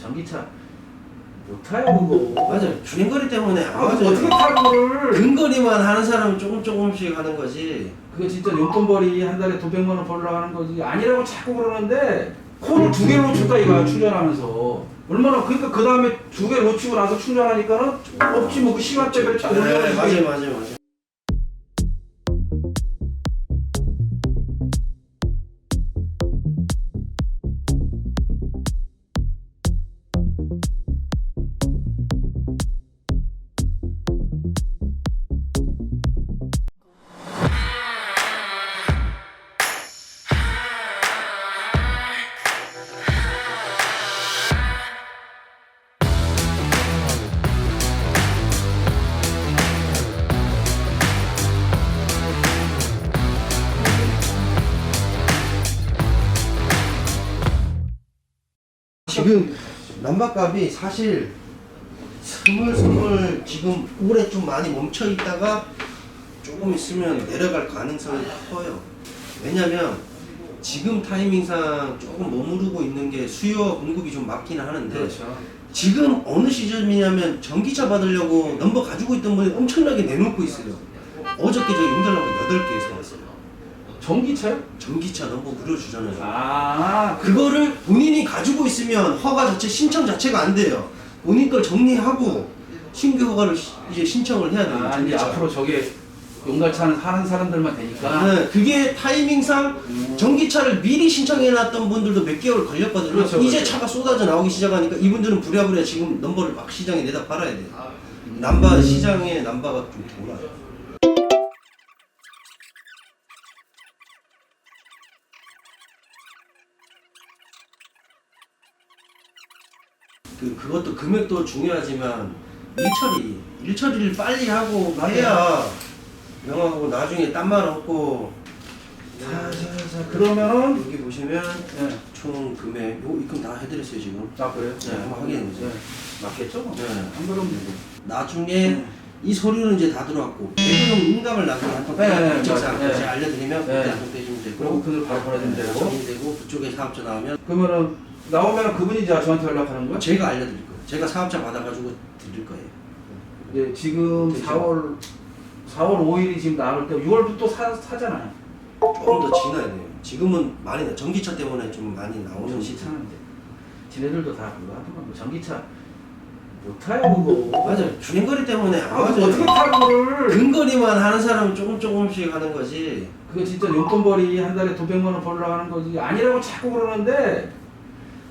전기차 못 타요 그거. 맞아요. 주행거리 때문에 안 아, 맞아요. 어떻게 타 그거를? 근거리만 하는 사람은 조금 조금씩 하는 거지. 그거 진짜 용돈벌이 한 달에 돈 백만 원 벌려고 하는 거지. 아니라고 자꾸 그러는데 코를 두 개를 놓쳤다 이거야 충전하면서. 얼마나 그러니까 그 다음에 두 개 놓치고 나서 충전하니까는 없지 뭐 그 시간대별 차 네, 올려가지고 맞아요, 맞아요, 맞아요. 지금 난방값이 사실 스물스물 지금 올해 좀 많이 멈춰 있다가 조금 있으면 내려갈 가능성이 커요. 왜냐면 지금 타이밍상 조금 머무르고 있는 게 수요와 공급이 좀 맞기는 하는데 그렇죠. 지금 어느 시점이냐면 전기차 받으려고 넘버 가지고 있던 분이 엄청나게 내놓고 있어요. 어저께 저희 용달라고 8개 사왔어요. 전기차요? 전기차 넘버 무료 주잖아요. 아, 그거를 본인이 가지고 있으면 허가 자체 신청 자체가 안 돼요. 본인 걸 정리하고 신규 허가를 시- 이제 신청을 해야 돼요. 아, 이제 전기차. 앞으로 저게 용달차는 하는 사람들만 되니까. 네, 그게 타이밍상 음. 전기차를 미리 신청해놨던 분들도 몇 개월 걸렸거든요. 그렇죠, 이제 그렇죠. 차가 쏟아져 나오기 시작하니까 이분들은 부랴부랴 지금 넘버를 막 시장에 내다 팔아야 돼요. 남바 시장에 남바가 좀 돌아요. 그 그것도 금액도 중요하지만 일처리 일처리를 빨리 하고 해야 명하고 나중에 딴 말 없고 자, 자, 자, 그러면은 여기 보시면 네. 총 금액 요 입금 다 해드렸어요 지금 아 그래요? 네, 한번 확인해 보세요. 네. 맞겠죠? 뭐. 네. 안 그러면 되고. 나중에 네. 이 서류는 이제 다 들어왔고 배부용 인감을 나중에 한번 네, 네, 정책상 네. 제가 알려드리면 네. 그때 한번 떼주면 그리고 되고 그걸 바로 보내주면 되고. 정리 되고 그쪽에 사업자 나오면 그러면은 나오면 그분이 이제 저한테 연락하는 거야? 제가 알려드릴 거예요 제가 사업자 받아가지고 드릴 거예요 네, 지금 그죠. 4월 4월 5일이 지금 나올 때 6월부터 또 사, 사잖아요. 조금 더 지나야 돼요 지금은 많이 나 전기차 때문에 좀 많이 나오는 오는 시차 시차인데. 지네들도 다 그거 하더만 뭐 전기차 못 타요 그거. 맞아요 주행거리 때문에 안 아, 그거 어떻게 맞아요 타 그거를? 근거리만 하는 사람은 조금 조금씩 하는 거지 그거 진짜 용돈벌이 한 달에 돈 백만 원 벌려고 하는 거지. 아니라고 자꾸 그러는데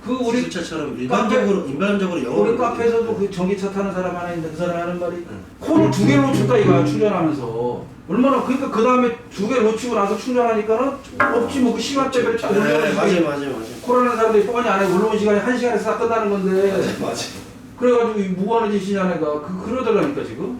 그 우리 우리차처럼 일반적으로 일반적으로 영어 우리 카페에서도 그 전기차 타는 사람 하나 있는데 그 사람 하는 말이 응. 코를 두 개를 놓쳤다 이거야 충전하면서 얼마나 그러니까 그 다음에 두 개 놓치고 나서 충전하니까는 없지 뭐 그 시간대별 차 네, 올려가지고 맞아요 맞아요 맞아요 코로나 사람들이 뻔히 안 해 올라온 시간이 한 시간에서 다 끝나는 건데 맞아요 그래가지고 이 무관한 짓이냐 내가 그 그러더라니까 지금